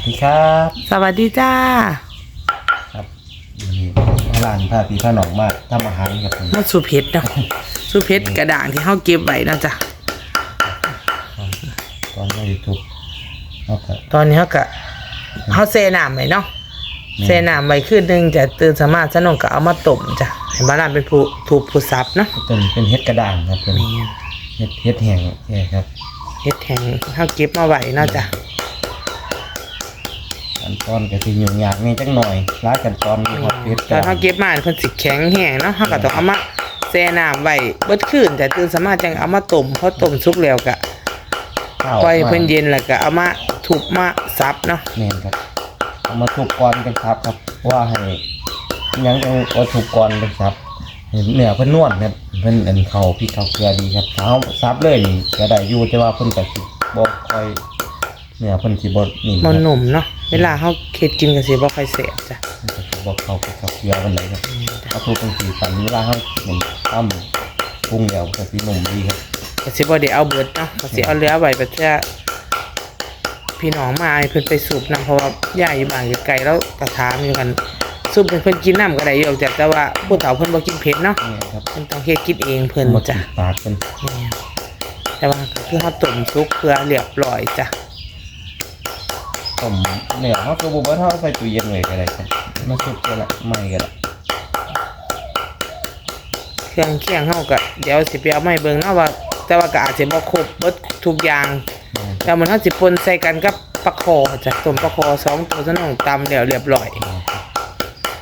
สดีครับสวัสดีจ้าครับนี่ร้านผ้าปีผ้าหนองมากทำอาหารครับผมมาสูเพชรเนาะสูเพชรกระด่างที่เขาเก็บไว้เนาะจ้ะตอนนี้ถูกเอาครับตอนนี้เขาก็เขาเซน้ำไว้เนาะเซน้ำไว้คืนหนึงจะตื่นสามารถสนองก็เอามาต้มจ้ะเห็นบ้านเป็นผู้ถูกผู้ซับเนาะเป็นเป็นเฮ็ดกระด้างครับเป็นเฮ็ดเฮ็ดแห้งแย่ครับเฮ็ดแห้งเขาเก็บมาไว้เนาะจ้ะ อันตอนก็สิยุ่งยากนี่จังหน่อยร้ายกันตอนนี้ครับเฮ็ดกตอระนเขาด้างเก็บมาเพิ่นสิแข็งแห้งเนาะเขาก็ต้องเอามาแช่น้ำไว้เบิดคืนแต่ตื่นสามารถจังเอามาต้มพอต้มสุกแล้วก็ข้าวปล่อยให้มาเพิ่นเย็นแล้วก็เอามาทุบมาซับเนาะแม่นครับเอามาทุบก่อนกันครับครับว่าให้ยังต้องเอาทุบก่อนกันครับเห็นเนื้อเพิ่นนวลครับเพิ่นอันเขาพริกเขาเกลือดีครับถ้าเอาซับเลยนี่ก็ได้อยู่แต่ว่าเพิ่นก็สิบ่ค่อยเนื้อเพิ่นสิบ่นิ่มคมัรันบหนุ่มเนาะ เวลาเขาเค็ดกินก็สิบ่ค่อยแซ่บจ้ะบอกเขาไปกับเกลือมันเลยครับเอาทุกบางทีตอนนี้เวลาเขาเหมือนทำปรุงแล้วก็สีนมดีครับก็สิบ่ได้เอาเบิดเนาะก็สิเอาเหลือไว้เพื่อพี่น้องมาให้เพิ่นไปสูบน้ำเพราะว่าย่าอยู่บ้านอยู่ไกลแล้วก็ถามอยู่กันสูบเพิ่นเพิ่นกินน้ำก็ได้อยู่หรอกจ้ะแต่ว่าผู้เฒ่าเพิ่นบ่กินเผ็ดเนาะนี่ครับเพิ่นต้องเฮ็ดกินเองเพิ่นมาจ้ะติดปากเป็นแม่นแต่ว่าก็คือเฮาต้มสุกเพื่อเรียบร้อยจ้ะ ต้มเนื้อเขาตัวบุบเขาใส่ตู้เย็นไว้ก็ได้ครับมาสุกก็ละไม่ก็ละเครื่องเคียงเฮาก็เดี๋ยวสิไปเอามาให้เบิ่งเนาะว่า แต่ว่าก็อาจสิบ่ครบเบิดทุกอย่างแล้วมันเฮาสิปนใส่กันกับปลาคอจ้ะต้มปลาคอสองตัวซะน้องตำแล้วเรียบร้อย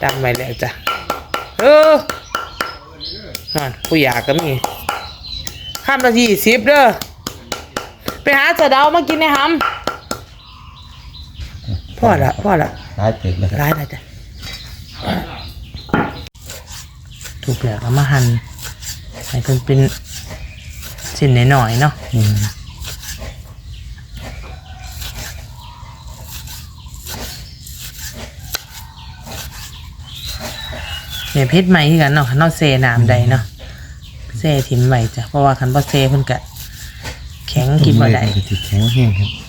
จำไว้แล้วจ้ะเออนั่นผู้อยากก็มีข้ามละยี่สิบเด้อไปหาเสะเดามากินในหำ พ่อละพ่อละร้ายติดเลยครับร้ายละจ้ะถูกแล้วเอามาหั่นให้เพิ่นเป็นชิ้นหน่อยๆเนาะอืมเนี่ยเพชรใหม่ที่กันเนาะคันเอาเซน้ำใดเนาะเซถิ่มไว้จ้ะเพราะว่าคันบ่เซเพิ่นก็แข็งกินบ่ได้ต้มเลยก็สิแข็งแห้งครับ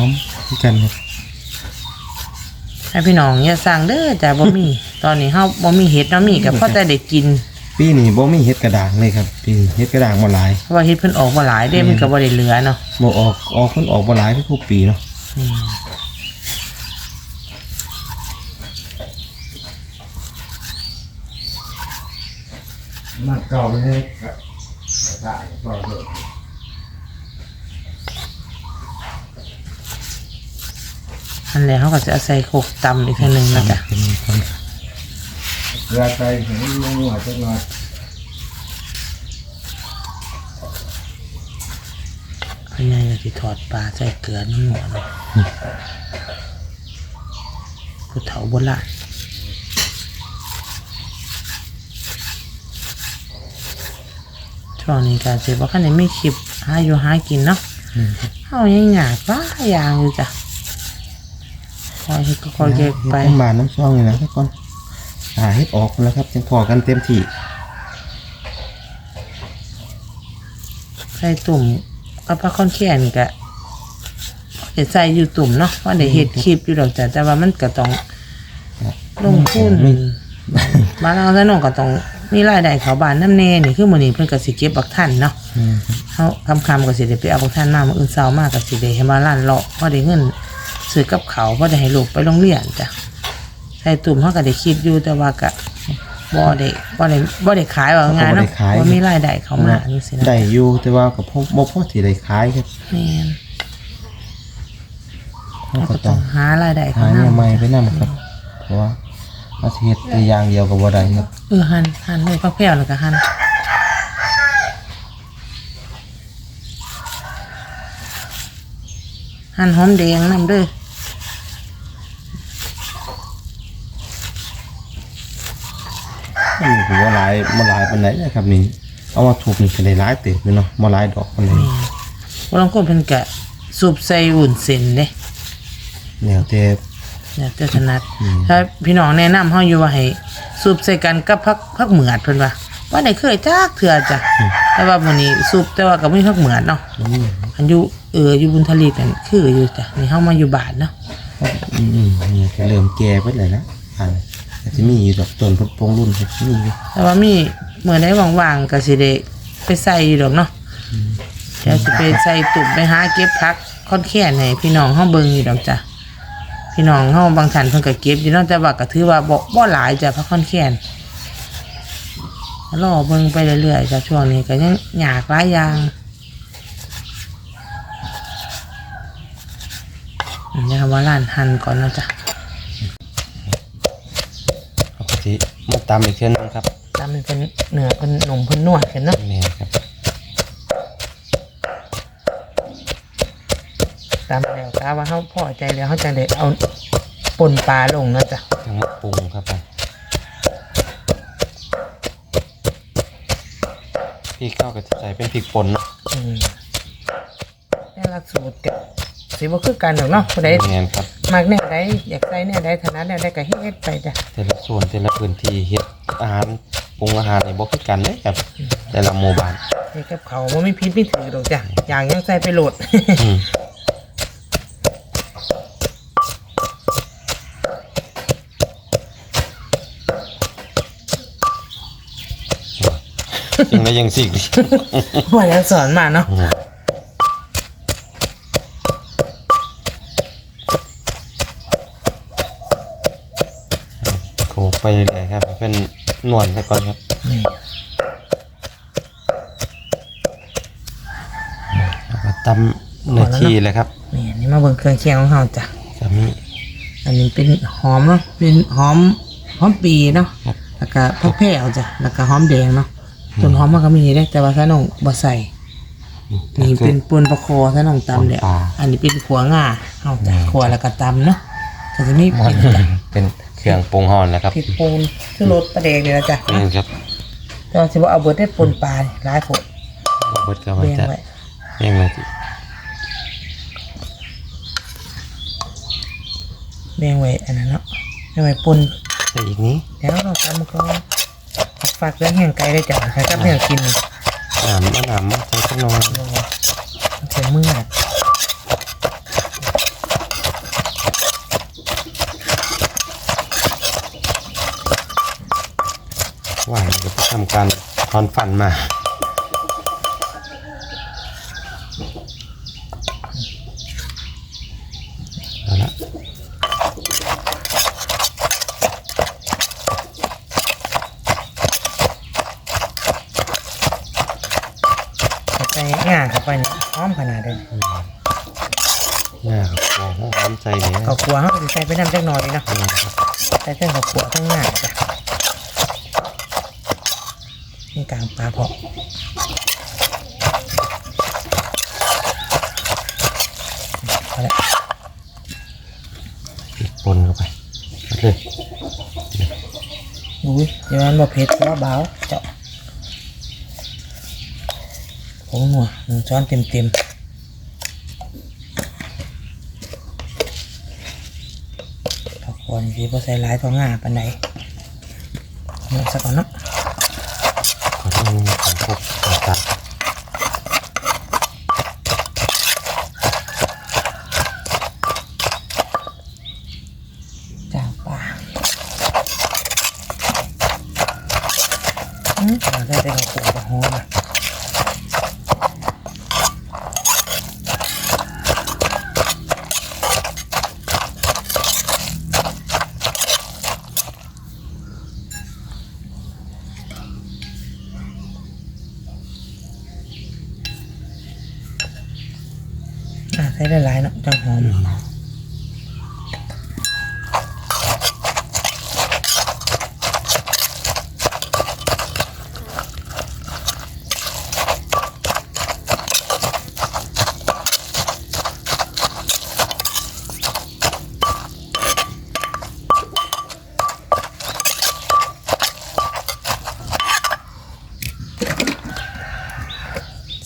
อมที่กันครับให้พี่น้องอย่าสั่งเด้อจ้ะบ่มี ตอนนี้เฮาบ่มีเห็ดเนาะมีก็พอแต่ได้กิน ปีนี้บ่มีเฮ็ดกระด้างเลยครับ ปีนี้เฮ็ดกระด้างบ่หลายเพราะว่าเห็ดเพิ่นออกบ่หลายเด้มันก็บ่ได้เหลือเนาะบ่ออกออกเพิ่นออกบ่หลายทุกปีเนาะนี่มันเก่าเลยได้ก็เลยอั นแล้วเขาก็จะเอาใส่โคกตำอีกทีหนึงนะจ๊ะเป็นคนเกลือใจเห็นมัวจังเลยอันนี้ก็สิถอดปลาใส่เกลือน้ำหนวดเนาะผู้เฒ่าโบราณช่วงนี้ก็สิบ่คันได้มีคลิปหาอยู่หากินเนาะเฮายังอยากว่าอย่างอยู่จ้ะ คอยเฮ็ดก็คอยเก็บไปน้ำบานน้ำซองเลยนะครับก่อนหาเฮ็ดออกแล้วครับจังพอกันเต็มที่ใส่ตุ่มกับปลาคอนแค่นี่ก็เฮ็ดใส่อยู่ตุ่มเนาะว่าได้เฮ็ดคลิปอยู่ดอกจ้ะแต่ว่ามันก็ต้องลงทุนบ้านเราซะน้องก็ต้องมีรายได้เขาบ้านน้ำแน่นี่คือมื้อนี้เพิ่นก็สิเก็บบักทันเนาะเฮาคำๆก็สิได้ไปเอาบักทันมามื้ออื่นเช้ามาก็สิได้ให้มาร้านเลาะพอได้เงิน ซื้อกับเขาวพอได้ให้ลูกไปโรงเรียนจ้ะใส่ตุ่มเฮาก็ได้คลิปอยู่แต่ว่าก็บ่ได้บ่ได้บ่ได้ขายว่าง่ายเนาะบ่มีรายได้เข้ามาจังซี่นะได้อยู่แต่ว่ากับพ่อบ่พอที่ได้ขายครับแม่นเราเราก็ก็ต้ต้อองงหารายได้หาเขาเนื้อนำใหม่ไปนำครับ เพราะว่าอาชีพแต่อย่างเดียวก็บ่ได้ครับเออหันหันเลยพักแผ่วแล้วก็หันหันหอมแดงนำเด้อ นี่ถือว่าหลายบ่หลายปานใดนะครับนี่เอามาถูกนี่ก็ได้หลายเติบอยู่เนาะบ่หลายดอกปานใดนี่บ่ลองคนเพิ่นก็สูบใส่อุ่นเส้นเด้แล้วแต่แล้วแต่ถนัดถ้าพี่น้องแนะนำเฮาอยู่ว่าให้สูบใส่กันกับผักผักเหมือดเพิ่นว่าว่าได้เคยจักเทื่อจ้ะแต่ว่ามื้อนี้ซุปแต่ว่าก็บ่มีพักเหมือนเนาะอืมอันอยู่เอออยู่บุญทลีกันคืออยู่จ้ะนี่เฮามาอยู่บ้านเนาะอืมอืมนี่ก็เริ่มแก่ไปเลยนะอัน อาจจะมีอยู่ดอกต้นพุทธพงรุ่นก็มีอยู่แต่ว่ามีเมื่อได้ว่างๆก็สิได้ไปใส่อยู่ดอกเนาะเดี๋ยวสิไปใส่ตุ่มไปหาเก็บพักค่อนแค่ไหนพี่น้องเฮาเบิงอยู่ดอกจ้ะพี่น้องเฮาบางท่านเพิ่นก็เก็บอยู่นาะแต่ว่าก็ถือว่าบ่บ่หลายจ้ะพักค่อนแค่นรอเบิงไปเรื่อยๆจ้ะช่วงนี้ก็ยังยากหลายอย่างอันนี้คำว่าร้านหันก่อนเนาะจ้ะ ปก ติมาตำอีกเช่นนึงครับตามมันเป็นเนื้อเป็นหนมเพิ่นนวดกันเนาะแม่ครับตามแล้วกาว่าเขาพอใจแล้วเขาจะได้เอาปนปลาลงเนาะจ้ะทั้งมะปรุงครับไปพริกเข้ากับใส่เป็นพริกป่นเนาะอืมนี่ละสูตรก็สิบ่คือกันดอกเนาะผู้ใดแม่นครับมักแนวใดอยากใส่แนวใดถนัดแนวใดก็เฮ็ดไปจ้ะแต่ละ ส่วนแต่ละพื้นที่เฮ็ดอาหารปรุงอาหารในบ่คือกันเลยครับ แต่ละหมู่บ้านเฮ็ดกับเขาวบ่มีพิษมีถือดอกจ้ะอย่างยังใส่ไปโหลดอืมยังไงยังสิกว่าแล้วสอนมาเนาะ โขก ไปเลยครับเป็นนวลไปก่อนครับนี่แล้วก็ตำเนื้อที่เลยครับนี่อันนี่มาเบิ่งเครื่องเคียงของเฮาจ้ะจะมีอันนี้เป็นหอมเนาะเป็นหอมหอมปีเนาะครับ แล้วก็ผักแพรวจ้ะแล้วก็หอมแดงเนาะต้นหอมมันก็มีได้แต่ว่าถ้าน้องบ่ใส่นี่เป็นปนปลาคอถ้าน้องตำเดี๋ยวปลา อันนี้เป็นขัวง่าเอาจ้ะอืมขัวแล้วก็ตำเนาะก็จะไม่ผิดจ้ะ เป็น เครื่องปรุงห่อนนะครับผิดปูนคือรสปลาแดงเนี่ยนะจ้ะนี่ครับแต่ว่าสิว่าเอาเบิดได้ปนปลาหลายผดเบิดก็มาเลี้ยงจะไว้เลี้ยงเลยสิเลี้ยงไว้อันนั้นเนาะเลี้ยงไว้ปนใส่อีกนี้แล้วเราตำก็ฝากเรื่องแห้งไก่ได้จ้ะใครก็เรื่องกินน้ำมะนาวใส่ขนมโอ้มันเป็นมืออะ วานก็ไปทำการทอนฟันมาเอาละใส่ง่าเข้าไปเนี่ยหอมขนาดเลยหน้าครับโอ้โหหอมใจเลยนะข้าวขัวเขาก็สิใส่ไปน้ำจักหน่อยเนาะนี่ครับใส่เครื่องข้าวขัวทั้งง่าจ้ะนี่ กลางปลาเพาะเอาละพริกป่นเข้าไปเอาเลยอุ้ยเดี๋ยวมันบ่เผ็ดเพราะว่าเบาเจ้าผงหัวหนึ่งช้อนเต็มเต็มๆข้าวขัวนี่สิบ่ใส่หลายท้องง่าปานใดเอามาสักก่อนเนาะ ขอต้องของพวกตัดจางปลาอืมเอาได้แต่เราปลูกกระหอมอะอะใส่ได้หลายเนาะจังหอม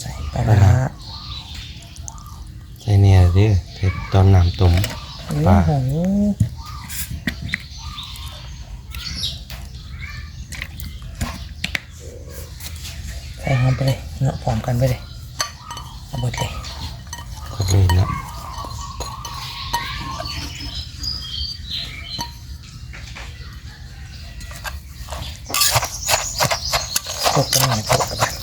ใส่ปลาร้า ใส่ เนี่ยเด้อใส่ตอนน้ำต้มโอ้ปลาโหใส่ส่หอมไปเลยเนาะพร้อมกันไปเลยเอาหมดเลยก็เลยนะครบกันหน่อยครบกัน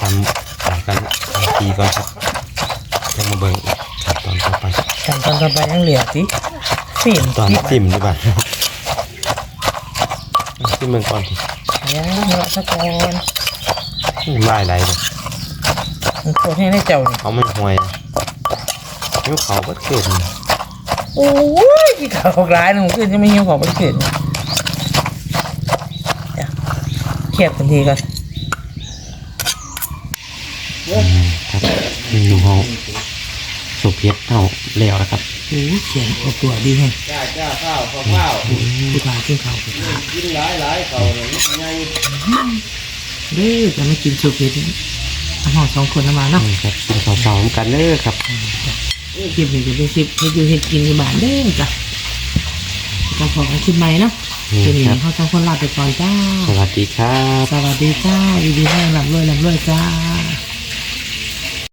ทำหากันที ก่อนครับจะมาเบิ่งขั้นตอนต่อไปขั้นตอนต่อไปยังเหลือสิฟิล์มตอนที่จิ้มดีกว่าจิ้มเบิ่งก่อนทียังเนาะสักก่อนลายไหลเลยมันโคตรให้ได้เจ้านี่เขาไม่ห่วยนิ้วเขาก็เกิดโอ้ยกี่ข่าวของร้ายนะผมขึ้นจะไม่เหี่ยวของมันเกิดนะเดี๋ยวเทียบกันทีก่อน ครับเมนูเขาสุกเพียรเท่าแล้วนะครับโอ้ยเขียนเอาตัวดีแฮะจ้าจ้าข้าวข้าวข้าวผู้ชายกินข้าวผู้ชายกินหลายหลายเขาเนี่ยไงเด้อจะไม่กินสุกินอาหารสองคนนะมาเนาะนี่ครับกินข้าวเช้าเหมือนกันเด้อครับคลิปนี้จะเป็นคลิปให้อยู่เห็ดกินในบ้านเด้อจ้ะจะขอกันคลิปใหม่เนาะนี่ทีนี้ครับเขาสองคนลาไปก่อนจ้า สวัสดีครับ สวัสดีจ้าดีดีให้ลำรวยลำรวยจ้า